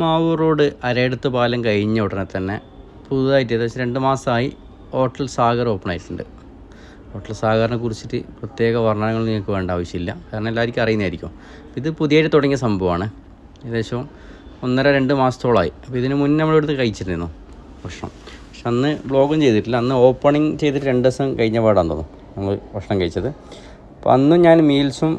Mavoor road അരയടുത്ത് പാലം കഴിഞ്ഞ ഉടനെ തന്നെ പുതുതായിട്ട് ഏകദേശം രണ്ട് മാസമായി ഹോട്ടൽ സാഗർ ഓപ്പൺ ആയിട്ടുണ്ട്. ഹോട്ടൽ സാഗറിനെ കുറിച്ചിട്ട് പ്രത്യേക വർണനകൾ നിങ്ങൾക്ക് വേണ്ട ആവശ്യമില്ല. കാരണം എല്ലാവർക്കും അറിയുന്നതായിരിക്കും. ഇത് പുതിയതായിട്ട് തുടങ്ങിയ സംഭവമാണ്. ഏകദേശം ഒന്നര രണ്ട് മാസത്തോളമായി. അപ്പോൾ ഇതിന് മുന്നേ നമ്മളെടുത്ത് കഴിച്ചിരുന്നു ഭക്ഷണം. പക്ഷെ അന്ന് ബ്ലോഗും ചെയ്തിട്ടില്ല. അന്ന് ഓപ്പണിങ് ചെയ്തിട്ട് രണ്ട് ദിവസം കഴിഞ്ഞ പാടാന്ന് തോന്നുന്നു. നമ്മൾ ഭക്ഷണം കഴിച്ചത്. അപ്പോൾ അന്നും ഞാൻ മീൽസും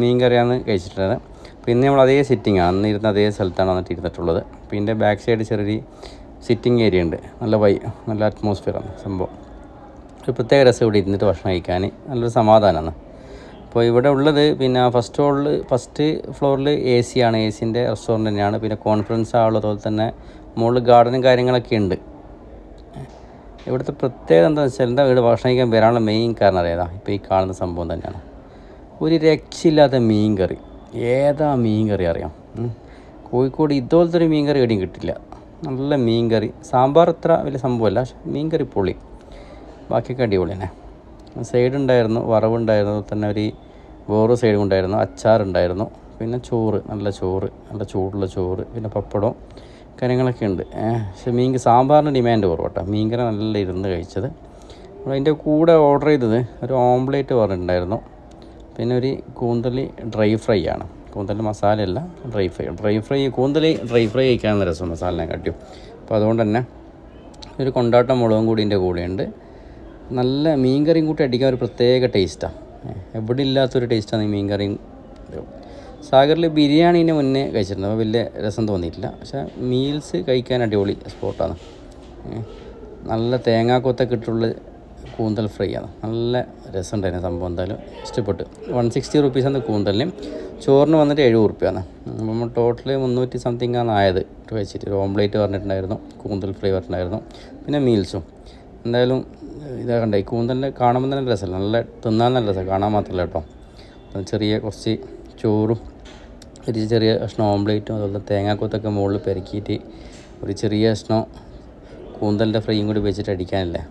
മീൻ കറിയാണ് കഴിച്ചിട്ടുള്ളത്. പിന്നെ നമ്മൾ അതേ സിറ്റിംഗ് അന്ന് ഇരുന്ന അതേ സ്ഥലത്താണ് വന്നിട്ട് ഇരുന്നിട്ടുള്ളത്. പിന്നെ ബാക്ക് സൈഡ് ചെറിയൊരു സിറ്റിംഗ് ഏരിയ ഉണ്ട്. നല്ല വൈ നല്ല അറ്റ്മോസ്ഫിയറാണ് സംഭവം. ഒരു പ്രത്യേക രസം ഇവിടെ ഇരുന്നിട്ട് ഭക്ഷണം കഴിക്കാൻ. നല്ലൊരു സമാധാനമാണ് അപ്പോൾ ഇവിടെ ഉള്ളത് പിന്നെ ഫസ്റ്റ് ഹോളിൽ ഫസ്റ്റ് ഫ്ലോറിൽ എ സി ആണ്. എ സിന്റെ റെസ്റ്റോറന്റ് തന്നെയാണ്. പിന്നെ കോൺഫറൻസ് ഹാൾ അതുപോലെ തന്നെ മുകളിൽ ഗാർഡനും കാര്യങ്ങളൊക്കെ ഉണ്ട്. ഇവിടുത്തെ പ്രത്യേകത എന്താണെന്ന് വെച്ചാൽ എന്താ ഇവിടെ ഭക്ഷണം കഴിക്കാൻ വരാനുള്ള മെയിൻ കാരണം അറിയാതാ. ഇപ്പോൾ ഈ കാണുന്ന സംഭവം തന്നെയാണ്. ഒരു രക്ഷയില്ലാത്ത മീൻ കറി. ഏതാ മീൻ കറി അറിയാം കോഴിക്കോട് ഇതുപോലത്തെ ഒരു മീൻ കറി എവിടെയും കിട്ടില്ല. നല്ല മീൻ കറി സാമ്പാർ അത്ര വലിയ സംഭവമല്ല. മീൻകറി മീൻ കറി പൊളി. ബാക്കിയൊക്കെ അടിപൊളി തന്നെ സൈഡ് ഉണ്ടായിരുന്നു വറവുണ്ടായിരുന്നു തന്നെ ഒരു വേറൊരു സൈഡും ഉണ്ടായിരുന്നു അച്ചാറുണ്ടായിരുന്നു. പിന്നെ ചോറ് നല്ല ചോറ് നല്ല ചൂടുള്ള ചോറ് പിന്നെ പപ്പടം കാര്യങ്ങളൊക്കെ ഉണ്ട്. പക്ഷേ മീൻ സാമ്പാറിന് ഡിമാൻഡ് കുറവട്ടോ. മീൻ കറി നല്ല ഇരുന്ന് കഴിച്ചത്. അതിന്റെ കൂടെ ഓർഡർ ചെയ്തത് ഒരു ഓംപ്ലേറ്റ് പറഞ്ഞിട്ടുണ്ടായിരുന്നു. പിന്നെ ഒരു കൂന്തലി ഡ്രൈ ഫ്രൈ ആണ്. കൂന്തൽ മസാലയല്ല ഡ്രൈ ഫ്രൈ. ഡ്രൈ ഫ്രൈ കൂന്തലി ഡ്രൈ ഫ്രൈ കഴിക്കാനുള്ള രസം മസാലനെ കാട്ടിയും. അപ്പോൾ അതുകൊണ്ട് തന്നെ ഒരു കൊണ്ടാട്ടം മുളകും കൂടി എന്റെ കൂടെയുണ്ട്. നല്ല മീൻ കറിയും കൂട്ടി അടിക്കാൻ ഒരു പ്രത്യേക ടേസ്റ്റാണ് എവിടെ ഇല്ലാത്തൊരു ടേസ്റ്റാണ് ഈ മീൻ കറിയും. സാഗറിൽ ബിരിയാണീന്റെ മുന്നേ കഴിച്ചിരുന്നു. അപ്പോൾ വലിയ രസം തോന്നിയിട്ടില്ല. പക്ഷേ മീൽസ് കഴിക്കാൻ അടിപൊളി സ്പോട്ടാണ് നല്ല തേങ്ങാക്കൊത്തൊക്കെ ഇട്ടുള്ള കൂന്തൽ ഫ്രൈ ആണ്. നല്ല രസമുണ്ടായിരുന്നു സംഭവം എന്തായാലും. ഇഷ്ടപ്പെട്ടു. വൺ സിക്സ്റ്റി റുപ്പീസാണ് കൂന്തലിന്. ചോറിന് വന്നിട്ട് എഴുപത് റുപ്യാണ് നമ്മൾ ടോട്ടൽ മുന്നൂറ്റി സംതിങ് ആണ് ആയത്. വെച്ചിട്ട് ഒരു ഓംപ്ലേറ്റ് പറഞ്ഞിട്ടുണ്ടായിരുന്നു. കൂന്തൽ ഫ്രൈ പറഞ്ഞിട്ടുണ്ടായിരുന്നു. പിന്നെ മീൽസും എന്തായാലും ഇതാ കണ്ടേ ഈ കൂന്തലിനെ കാണുമ്പോൾ തന്നെ രസമല്ല? നല്ല തിന്നാൻ നല്ല രസം. കാണാൻ മാത്രമല്ല കേട്ടോ. ചെറിയ കുറച്ച് ചോറും ഒരു ചെറിയ കഷ്ണം ഓംപ്ലേറ്റും അതുപോലെ തേങ്ങാക്കൊത്തൊക്കെ മുകളിൽ പെരക്കിയിട്ട് ഒരു ചെറിയ കഷ്ണം കൂന്തലിന്റെ ഫ്രൈയും കൂടി വെച്ചിട്ട് അടിക്കാനില്ലേ?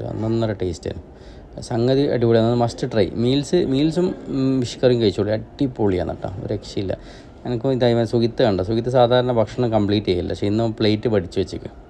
ഒരു ഒന്നൊന്നര ടേസ്റ്റായിരുന്നു സംഗതി അടിപൊളിയാണ്. മസ്റ്റ് ട്രൈ മീൽസ് മീൽസും ഫിഷ് കറിയും കഴിച്ചോളൂ. അടിപൊളിയാണ് കേട്ടോ. രക്ഷയില്ല. എനിക്കും ഇതായി. സുഖിത്ത് കണ്ട? സുഖിത്ത് സാധാരണ ഭക്ഷണം കംപ്ലീറ്റ് ചെയ്യില്ല പക്ഷേ ഇന്നും പ്ലേറ്റ് പഠിച്ചു വെച്ചേക്ക്.